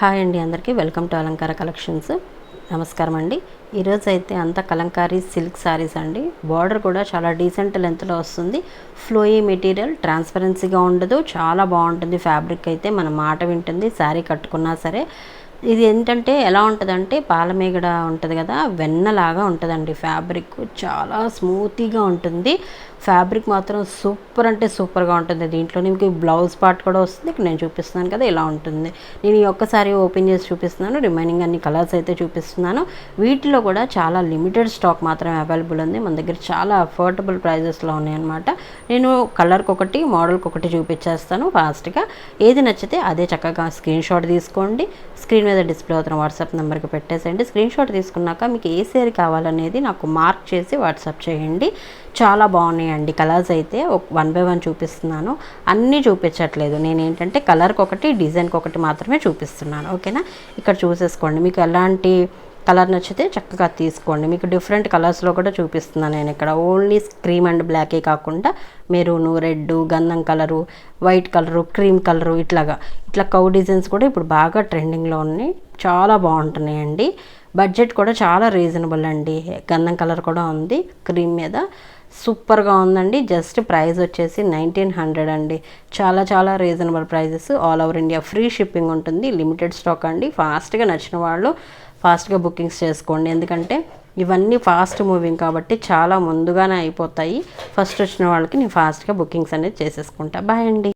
Hi అండి అందరికీ. Welcome to Alankara collections. నమస్కారం అండి. ఈరోజు అయితే అంతా కలంకారీ సిల్క్ శారీస్ అండి. బార్డర్ కూడా చాలా డీసెంట్ లెంత్లో వస్తుంది. ఫ్లోయీ మెటీరియల్ ట్రాన్స్పరెన్సీగా ఉండదు. చాలా బాగుంటుంది ఫ్యాబ్రిక్ అయితే. మన మాట వింటుంది. శారీ కట్టుకున్నా సరే ఇది ఏంటంటే ఎలా ఉంటుందంటే పాలమేగడ ఉంటుంది కదా వెన్నలాగా ఉంటుందండి ఫ్యాబ్రిక్. చాలా స్మూతీగా ఉంటుంది. ఫ్యాబ్రిక్ మాత్రం సూపర్ అంటే సూపర్గా ఉంటుంది. దీంట్లో మీకు బ్లౌజ్ పార్ట్ కూడా వస్తుంది. ఇక్కడ నేను చూపిస్తున్నాను కదా ఇలా ఉంటుంది. నేను ఈ ఒక్కసారి ఓపెన్ చేసి చూపిస్తున్నాను. రిమైనింగ్ అన్ని కలర్స్ అయితే చూపిస్తున్నాను. వీటిలో కూడా చాలా లిమిటెడ్ స్టాక్ మాత్రమే అవైలబుల్ ఉంది. మన దగ్గర చాలా అఫోర్డబుల్ ప్రైజెస్లో ఉన్నాయన్నమాట. నేను కలర్కి ఒకటి మోడల్కి ఒకటి చూపించేస్తాను ఫాస్ట్గా. ఏది నచ్చితే అదే చక్కగా స్క్రీన్ షాట్ తీసుకోండి. స్క్రీన్ మీద డిస్ప్లే అవుతున్న వాట్సాప్ నెంబర్కి పెట్టేసేయండి. స్క్రీన్ షాట్ తీసుకున్నాక మీకు ఏ సేరీ కావాలనేది నాకు మార్క్ చేసి వాట్సాప్ చేయండి. చాలా బాగున్నాయండి కలర్స్ అయితే. వన్ బై వన్ చూపిస్తున్నాను. అన్నీ చూపించట్లేదు. నేను ఏంటంటే కలర్కి ఒకటి డిజైన్కి ఒకటి మాత్రమే చూపిస్తున్నాను. ఓకేనా? ఇక్కడ చూసేసుకోండి. మీకు ఎలాంటి కలర్ నచ్చితే చక్కగా తీసుకోండి. మీకు డిఫరెంట్ కలర్స్లో కూడా చూపిస్తున్నాను నేను ఇక్కడ. ఓన్లీ క్రీమ్ అండ్ బ్లాకే కాకుండా మెరూను రెడ్ గంధం colour white colour cream colour ఇట్లాగా. ఇట్లా కౌ డిజైన్స్ కూడా ఇప్పుడు బాగా ట్రెండింగ్లో ఉన్నాయి. చాలా బాగుంటున్నాయండి. బడ్జెట్ కూడా చాలా రీజనబుల్ అండి. గంధం కలర్ కూడా ఉంది క్రీమ్ మీద. సూపర్గా ఉందండి. జస్ట్ ప్రైస్ వచ్చేసి నైన్టీన్ హండ్రెడ్ అండి. చాలా చాలా reasonable prices. All over India free shipping ఉంటుంది. లిమిటెడ్ స్టాక్ అండి. ఫాస్ట్గా నచ్చిన వాళ్ళు ఫాస్ట్గా బుకింగ్స్ చేసుకోండి. ఎందుకంటే ఇవన్నీ ఫాస్ట్ మూవింగ్ కాబట్టి చాలా ముందుగానే అయిపోతాయి. ఫస్ట్ వచ్చిన వాళ్ళకి నేను ఫాస్ట్గా బుకింగ్స్ అనేది చేసేసుకుంటా. బాయ్ అండి.